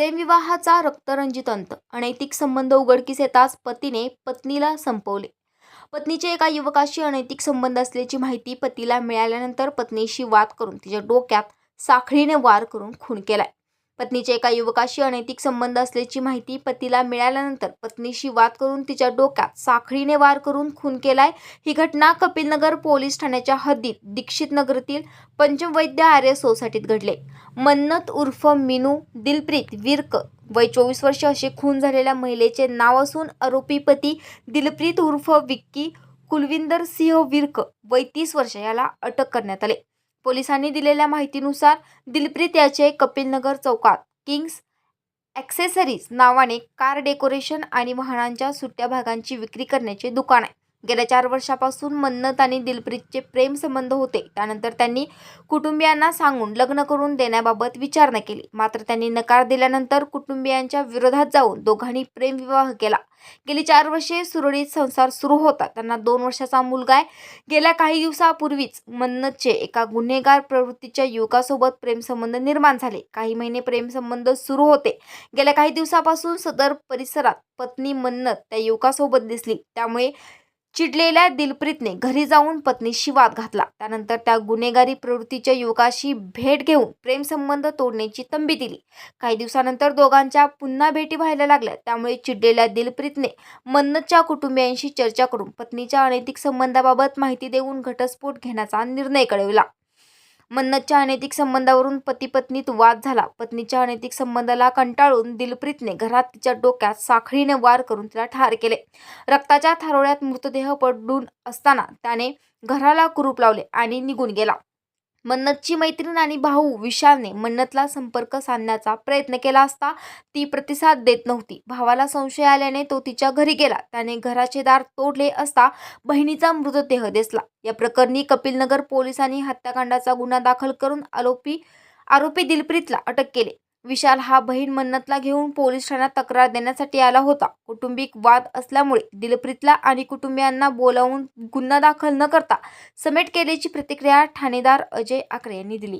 प्रेमविवाहाचा रक्तरंजित अंत. अनैतिक संबंध उघडकीस येताच पतीने पत्नीला संपवले. पत्नीचे एका युवकाशी अनैतिक संबंध असल्याची माहिती पतीला मिळाल्यानंतर पत्नीशी वाद करून तिच्या डोक्यात साखळीने वार करून खून केलाय. पत्नीच्या एका युवकाशी अनैतिक संबंध असल्याची माहिती पतीला मिळाल्यानंतर पत्नीशी वाद करून तिच्या डोक्यात साखळीने वार करून खून केलाय. ही घटना कपिलनगर पोलीस ठाण्याच्या हद्दीत दीक्षित नगरातील पंचवैद्य आर्य सोसायटीत घडले. मन्नत उर्फ मिनू दिलप्रीत विर्क वय चोवीस वर्ष असे खून झालेल्या महिलेचे नाव असून आरोपी पती दिलप्रीत उर्फ विक्की कुलविंदर सिंह विर्क वय तीस वर्ष याला अटक करण्यात आले. पोलिसांनी दिलेल्या माहितीनुसार दिलप्रीत याचे कपिलनगर चौकात किंग्स ॲक्सेसरीज नावाने कार डेकोरेशन आणि वाहनांच्या सुट्ट्या भागांची विक्री करण्याचे दुकान आहे. गेल्या चार वर्षापासून मन्नत आणि दिलप्रीतचे प्रेम संबंध होते. त्यानंतर त्यांनी कुटुंबियांना सांगून लग्न करून देण्याबाबत विचारणा केली. मात्र त्यांनी नकार दिल्यानंतर कुटुंबियांच्या विरोधात जाऊन दोघांनी प्रेमविवाह केला. गेली चार वर्षे सुरळीत संसार सुरू होता. त्यांना दोन वर्षाचा मुलगा आहे. गेल्या काही दिवसापूर्वीच मन्नतचे एका गुन्हेगार प्रवृत्तीच्या युवकासोबत प्रेमसंबंध निर्माण झाले. काही महिने प्रेमसंबंध सुरू होते. गेल्या काही दिवसापासून सदर परिसरात पत्नी मन्नत त्या युवकासोबत दिसली. त्यामुळे चिडलेल्या दिलप्रीतने घरी जाऊन पत्नीशी वाद घातला. त्यानंतर त्या गुन्हेगारी प्रवृत्तीच्या युवकाशी भेट घेऊन प्रेमसंबंध तोडण्याची तंबी दिली. काही दिवसानंतर दोघांच्या पुन्हा भेटी व्हायला लागल्या. त्यामुळे चिडलेल्या दिलप्रीतने मन्नतच्या कुटुंबियांशी चर्चा करून पत्नीच्या अनैतिक संबंधाबाबत माहिती देऊन घटस्फोट घेण्याचा निर्णय कळविला. मन्नतच्या अनैतिक संबंधावरून पती पत्नीत वाद झाला. पत्नीच्या अनैतिक संबंधाला कंटाळून दिलप्रीतने घरात तिच्या डोक्यात साखळीने वार करून तिला ठार केले. रक्ताच्या थारोळ्यात मृतदेह पडून असताना त्याने घराला कुरूप लावले आणि निघून गेला. मन्नतची मैत्रीण आणि भाऊ विशालने मन्नतला संपर्क साधण्याचा प्रयत्न केला असता ती प्रतिसाद देत नव्हती. भावाला संशय आल्याने तो तिच्या घरी गेला. त्याने घराचे दार तोडले असता बहिणीचा मृतदेह दिसला. या प्रकरणी कपिलनगर पोलिसांनी हत्याकांडाचा गुन्हा दाखल करून आरोपी आरोपी दिलप्रीतला अटक केले. विशाल हा बहीण मन्नतला घेऊन पोलीस ठाण्यात तक्रार देण्यासाठी आला होता. कुटुंबिक वाद असल्यामुळे दिलप्रीतला आणि कुटुंबियांना बोलावून गुन्हा दाखल न करता समेट केल्याची प्रतिक्रिया ठाणेदार अजय आकरे यांनी दिली.